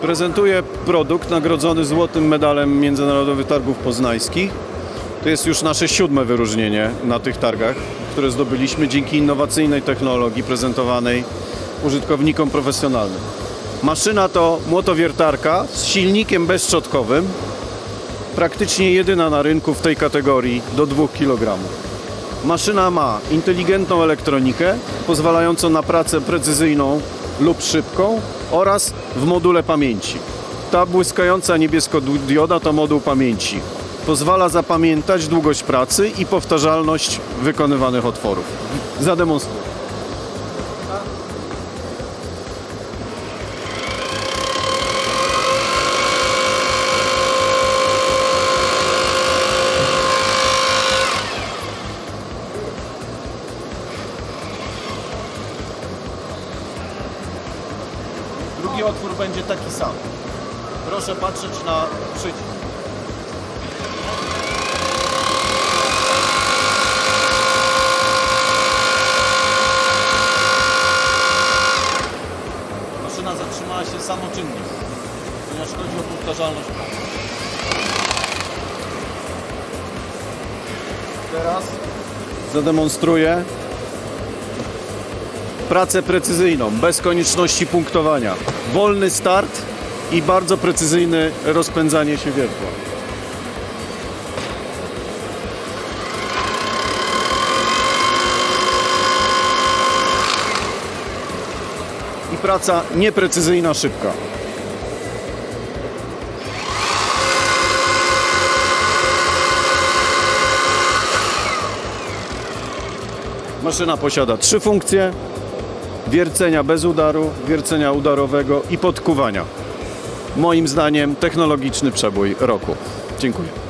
Prezentuję produkt nagrodzony złotym medalem Międzynarodowych Targów Poznańskich. To jest już nasze siódme wyróżnienie na tych targach, które zdobyliśmy dzięki innowacyjnej technologii prezentowanej użytkownikom profesjonalnym. Maszyna to młotowiertarka z silnikiem bezszczotkowym, praktycznie jedyna na rynku w tej kategorii do 2 kg. Maszyna ma inteligentną elektronikę pozwalającą na pracę precyzyjną lub szybką oraz w module pamięci. Ta błyskająca niebiesko dioda to moduł pamięci. Pozwala zapamiętać długość pracy i powtarzalność wykonywanych otworów. Zademonstruję. Drugi otwór będzie taki sam. Proszę patrzeć na przycisk. Maszyna zatrzymała się samoczynnie, ponieważ chodzi o powtarzalność pracy. Teraz zademonstruję pracę precyzyjną, bez konieczności punktowania. Wolny start i bardzo precyzyjne rozpędzanie się wiertła. I praca nieprecyzyjna, szybka. Maszyna posiada trzy funkcje: wiercenia bez udaru, wiercenia udarowego i podkuwania. Moim zdaniem technologiczny przebój roku. Dziękuję.